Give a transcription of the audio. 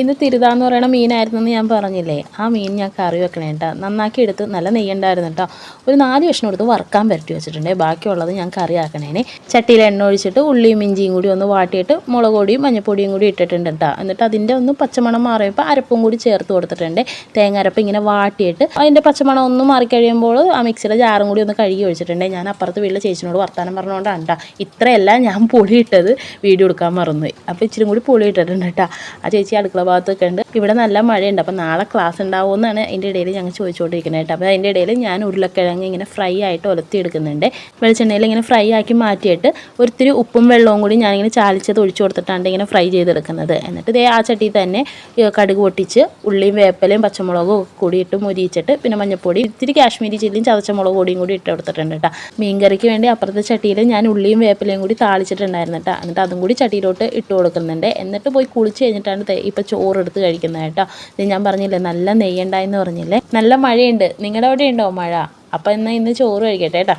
ഇന്ന് തിരുതാന്ന് മീനായിരുന്നു എന്ന് ഞാൻ പറഞ്ഞില്ലേ? ആ മീൻ ഞാൻ കറി വെക്കണേ കേട്ടോ നന്നാക്കി എടുത്ത് നല്ല നെയ്യുണ്ടായിരുന്നു കേട്ടോ ഒരു നാല് കഷ്ണം എടുത്ത് വറുക്കാൻ പരട്ടി വെച്ചിട്ടുണ്ട്. ബാക്കിയുള്ളത് ഞാൻ കറി ആക്കണേനെ. ചട്ടിയിൽ എണ്ണ ഒഴിച്ചിട്ട് ഉള്ളിയും ഇഞ്ചിയും കൂടി ഒന്ന് വാട്ടിയിട്ട് മുളക് പൊടിയും മഞ്ഞപ്പൊടിയും കൂടി ഇട്ടിട്ടുണ്ട് കേട്ടോ എന്നിട്ട് അതിന്റെ ഒന്ന് പച്ചമണം മാറിയപ്പോൾ അരപ്പും കൂടി ചേർത്ത് കൊടുത്തിട്ടുണ്ട്. തേങ്ങ അരപ്പ് ഇങ്ങനെ വാട്ടിയിട്ട് അതിന്റെ പച്ചമണം ഒന്ന് മാറിക്കഴിയുമ്പോൾ ആ മിക്സിയുടെ ജാറും കൂടി ഒന്ന് കഴുകി ഒഴിച്ചിട്ടുണ്ട്. ഞാൻ അപ്പുറത്ത് വീട്ടിൽ ചേച്ചിനോട് വർത്താനം പറഞ്ഞുകൊണ്ടാണ് കേട്ടോ ഇത്രയല്ല ഞാൻ പൊളിയിട്ടത് ഇട്ടത്. വീഡിയോ എടുക്കാൻ മറന്നു അപ്പോൾ ഇച്ചിരി കൂടി പൊളിയിട്ടിട്ടുണ്ട് കേട്ടോ ആ ചേച്ചി അടുക്കള ഭാഗത്തൊക്കെ ഉണ്ട്. ഇവിടെ നല്ല മഴയുണ്ട്. അപ്പോൾ നാളെ ക്ലാസ് ഉണ്ടാവുമെന്നാണ് അതിന്റെ ഇടയിൽ ഞങ്ങൾ ചോദിച്ചുകൊണ്ടിരിക്കുന്നത് കേട്ടോ. അപ്പോൾ അതിന്റെ ഇടയിൽ ഞാൻ ഉരുളക്കിഴങ്ങ് ഇങ്ങനെ ഫ്രൈ ആയിട്ട് ഒലത്തി എടുക്കുന്നുണ്ട്. വെളിച്ചെണ്ണയിൽ ഇങ്ങനെ ഫ്രൈ ആക്കി മാറ്റിയിട്ട് ഒരിത്തിരി ഉപ്പും വെള്ളവും കൂടി ഞാനിങ്ങനെ ചാലിച്ചത് ഒഴിച്ചു കൊടുത്തിട്ടാണ് ഇങ്ങനെ ഫ്രൈ ചെയ്തെടുക്കുന്നത്. എന്നിട്ട് ഇതേ ആ ചട്ടി തന്നെ കടുക് പൊട്ടിച്ച് ഉള്ളിയും വേപ്പലയും പച്ചമുളകും കൂടി ഇട്ട് മുരിയിച്ചിട്ട് പിന്നെ മഞ്ഞപ്പൊടി ഇത്തിരി കാശ്മീരി ചില്ലിയും ചതച്ച മുളക് പൊടിയും കൂടി ഇട്ട് കൊടുത്തിട്ടുണ്ട് കേട്ടോ. മീൻകറിക്ക് വേണ്ടി അപ്പുറത്തെ ചട്ടിയിൽ ഞാൻ ഉള്ളിയും വേപ്പലയും കൂടി താളിച്ചിട്ടുണ്ടായിരുന്നു കേട്ടോ. എന്നിട്ട് അതും കൂടി ചട്ടിയിലോട്ട് ഇട്ട് കൊടുക്കുന്നുണ്ട്. എന്നിട്ട് പോയി കുളിച്ച് കഴിഞ്ഞിട്ടാണ് ദേ ഇപ്പം ചോറ് എടുത്ത് കഴിക്കുന്നത് കേട്ടോ. ഇത് ഞാൻ പറഞ്ഞില്ലേ നല്ല നെയ്യുണ്ടായെന്ന് പറഞ്ഞില്ലേ? നല്ല മഴയുണ്ട്. നിങ്ങളുടെ അവിടെ ഉണ്ടോ മഴ? അപ്പം എന്നാൽ ഇന്ന് ചോറ് കഴിക്കട്ടെ കേട്ടോ.